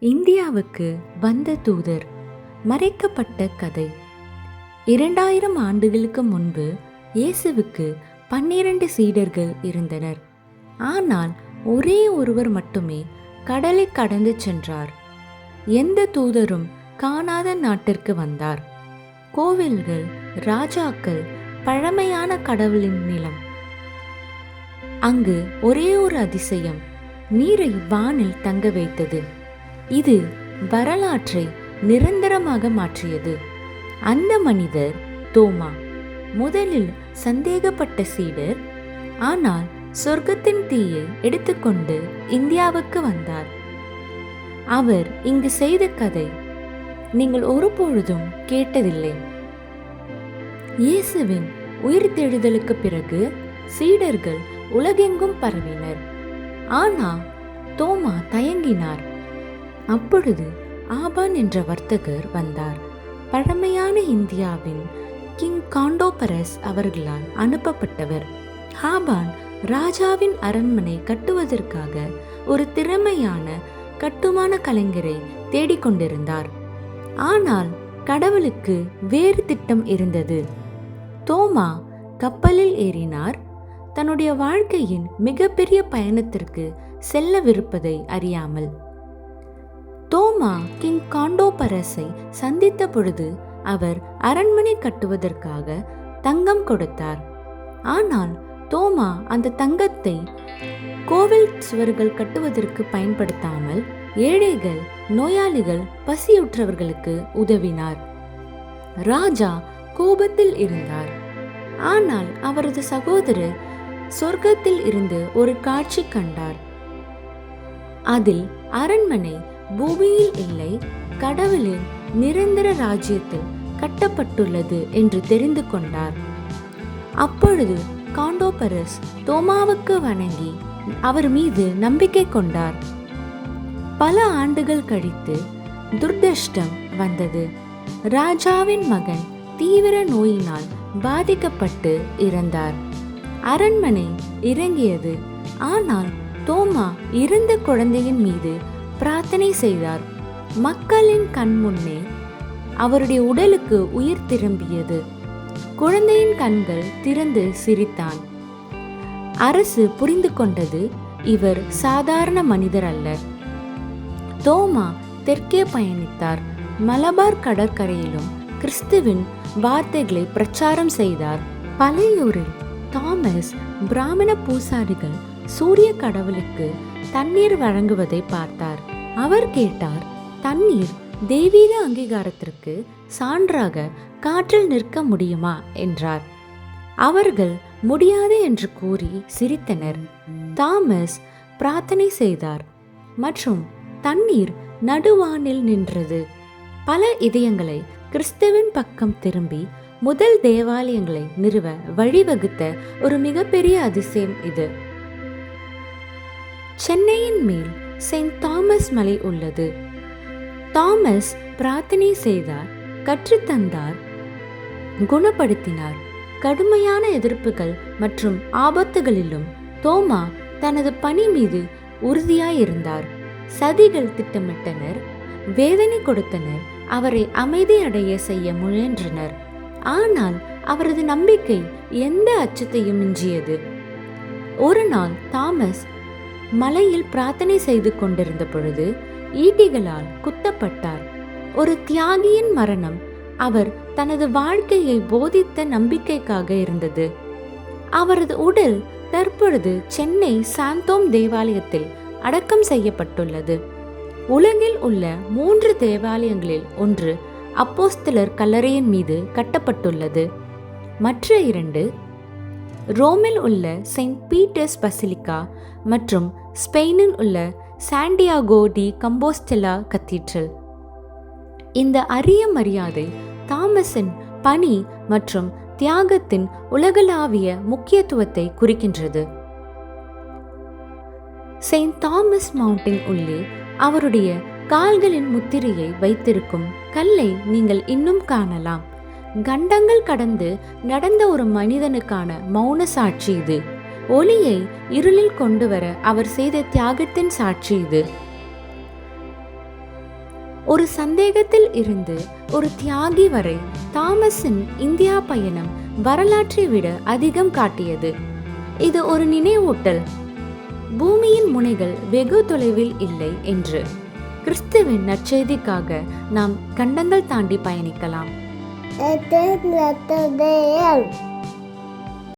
இந்தியாவுக்கு வந்த தூதர். மறைக்கப்பட்ட கதை. இரண்டாயிரம் ஆண்டுகளுக்கு முன்பு இயேசுவுக்கு பன்னிரண்டு சீடர்கள் இருந்தனர். ஆனால் ஒரே ஒருவர் மட்டுமே கடலை கடந்து சென்றார். எந்த தூதரும் காணாத நாட்டிற்கு வந்தார். கோவில்கள் ராஜாக்கள் பழமையான கடவுளின் நிலம். அங்கு ஒரே ஒரு அதிசயம் நீரை வானில் தங்க வைத்தது. இது வரலாற்றை நிரந்தரமாக மாற்றியது. அந்த மனிதர் தோமா. முதலில் சந்தேகப்பட்ட சீடர் ஆனால் சொர்க்கத்தின் தீயை எடுத்துக்கொண்டு இந்தியாவுக்கு வந்தார். அவர் இங்கு செய்த கதை நீங்கள் ஒருபொழுதும் கேட்டதில்லை. இயேசுவின் உயிர்த்தெழுதலுக்கு பிறகு சீடர்கள் உலகெங்கும் பரவினர். ஆனால் தோமா தயங்கினார். அப்பொழுது ஆபான் என்ற வர்த்தகர் வந்தார். பழமையான இந்தியாவின் கிங் காண்டோபரஸ் அவர்களால் அனுப்பப்பட்டவர். ஹாபான் ராஜாவின் அரண்மனை கட்டுவதற்காக ஒரு திறமையான கட்டுமான கலைஞரை தேடிக்கொண்டிருந்தார் ஆனால் கடவுளுக்கு வேறு திட்டம் இருந்தது. தோமா கப்பலில் ஏறினார். தன்னுடைய வாழ்க்கையின் மிகப்பெரிய பயணத்திற்கு செல்லவிருப்பதை அறியாமல் தோமா கிங் காண்டோபரஸை சந்தித்த பொழுது அவர் அரண்மனை கட்டுவதற்காக தங்கம் கொடுத்தார். ஆனால் தோமா அந்த தங்கத்தை கோவில் சுவர்கள் கட்டுவதற்கு பயன்படுத்தாமல் ஏழைகள் நோயாளிகள் பசியுற்றவர்களுக்கு உதவினார். ராஜா கோபத்தில் இருந்தார். ஆனால் அவரது சகோதரர் சொர்க்கத்தில் இருந்து ஒரு காட்சி கண்டார். அதில் அரண்மனை பூமியில் இல்லை கடவுளின் நிரந்தர ராஜ்யத்தில் கட்டப்பட்டுள்ளது என்று தெரிந்து கொண்டார். அப்பொழுது காண்டோபரஸ் தோமாவுக்கு வணங்கி அவர் மீது நம்பிக்கை கொண்டார். பல ஆண்டுகள் கழித்து துர்தஷ்டம் வந்தது. ராஜாவின் மகன் தீவிர நோயினால் பாதிக்கப்பட்டு இறந்தார். அரண்மனை இறங்கியது. ஆனால் தோமா இறந்த குழந்தையின் மீது பிரார்த்தனை செய்தார். மக்களின் கண் முன்னே அவருடைய உடலுக்கு உயிர் திரும்பியது. குழந்தையின் கண்கள் திறந்து சிரித்தான். அரசு புரிந்து கொண்டது இவர் சாதாரண மனிதர் அல்ல. தோமா தெற்கே பயணித்தார். மலபார் கடற்கரையிலும் கிறிஸ்துவின் வார்த்தைகளை பிரச்சாரம் செய்தார். பழையூரில் தாமஸ் பிராமண பூசாரிகள் சூரிய கடவுளுக்கு தண்ணீர் வழங்குவதை பார்த்தார். அவர் கேட்டார் தண்ணீர் தெய்வீக அங்கீகாரத்திற்கு சான்றாக காற்றில் நிற்க முடியுமா? என்றார். அவர்கள் முடியாது என்று கூறி சிரித்தனர். தாமஸ் பிரார்த்தனை செய்தார் மற்றும் தண்ணீர் நடுவானில் நின்றது. பல இதயங்களை கிறிஸ்துவின் பக்கம் திரும்பி முதல் தேவாலயங்களை நிறுவ வழிவகுத்த ஒரு மிகப்பெரிய அதிசயம் இது. சென்னையின் மேல் செயின்ட் தாமஸ் மலை உள்ளது. தாமஸ் பிரார்த்தனை செய்தார் கற்றுத்தந்தார் குணப்படுத்தினார். கடுமையான எதிர்ப்புகள் மற்றும் ஆபத்துகளிலும் தோமா தனது பணி மீது உறுதியாயிருந்தார். சதிகள் திட்டமிட்டனர் வேதனை கொடுத்தனர் அவரை அமைதி அடைய செய்ய முயன்றனர். ஆனால் அவரது நம்பிக்கை எந்த அச்சத்தையும் மிஞ்சியது. ஒரு நாள் தாமஸ் மலையில் பிரார்த்தனை செய்து கொண்டிருந்த பொழுது ஈட்டிகளால் குத்தப்பட்டார். ஒரு தியாகியின் மரணம் அவர் தனது வாழ்க்கையை போதித்த நம்பிக்கைக்காக இருந்தது. அவரது உடல் தற்பொழுது சென்னை சாந்தோம் தேவாலயத்தில் அடக்கம் செய்யப்பட்டுள்ளது. உலகில் உள்ள மூன்று தேவாலயங்களில் ஒன்று அப்போஸ்தலர் கல்லறையின் மீது கட்டப்பட்டுள்ளது. மற்ற இரண்டு ரோமில் உள்ள செயின்ட் பீட்டர்ஸ் பசிலிக்கா மற்றும் ஸ்பெயினில் உள்ள சாண்டியாகோ டி கம்போஸ்டெலா கத்தீட்ரல். இந்த அரிய மரியாதை தாமஸின் பணி மற்றும் தியாகத்தின் உலகளாவிய முக்கியத்துவத்தை குறிக்கின்றது. செயின்ட் தாமஸ் மவுண்டின் உள்ளே அவருடைய கால்களின் முத்திரையை வைத்திருக்கும் கல்லை நீங்கள் இன்னும் காணலாம். கண்டங்கள் கடந்து நடந்த ஒரு மனிதனுக்கான மௌன சாட்சி இது. ஒளியை இருளில் கொண்டு வர அவர் செய்த தியாகத்தின் சாட்சி இது. ஒரு சந்தேகத்தில் இருந்து ஒரு தியாகி வரை தாமஸின் இந்தியா பயணம் வரலாற்றை விட அதிகம் காட்டியது. இது ஒரு நினைவூட்டல். பூமியின் முனைகள் வெகு தொலைவில் இல்லை என்று. கிறிஸ்துவின் நற்செய்திக்காக நாம் கண்டங்கள் தாண்டி பயணிக்கலாம்.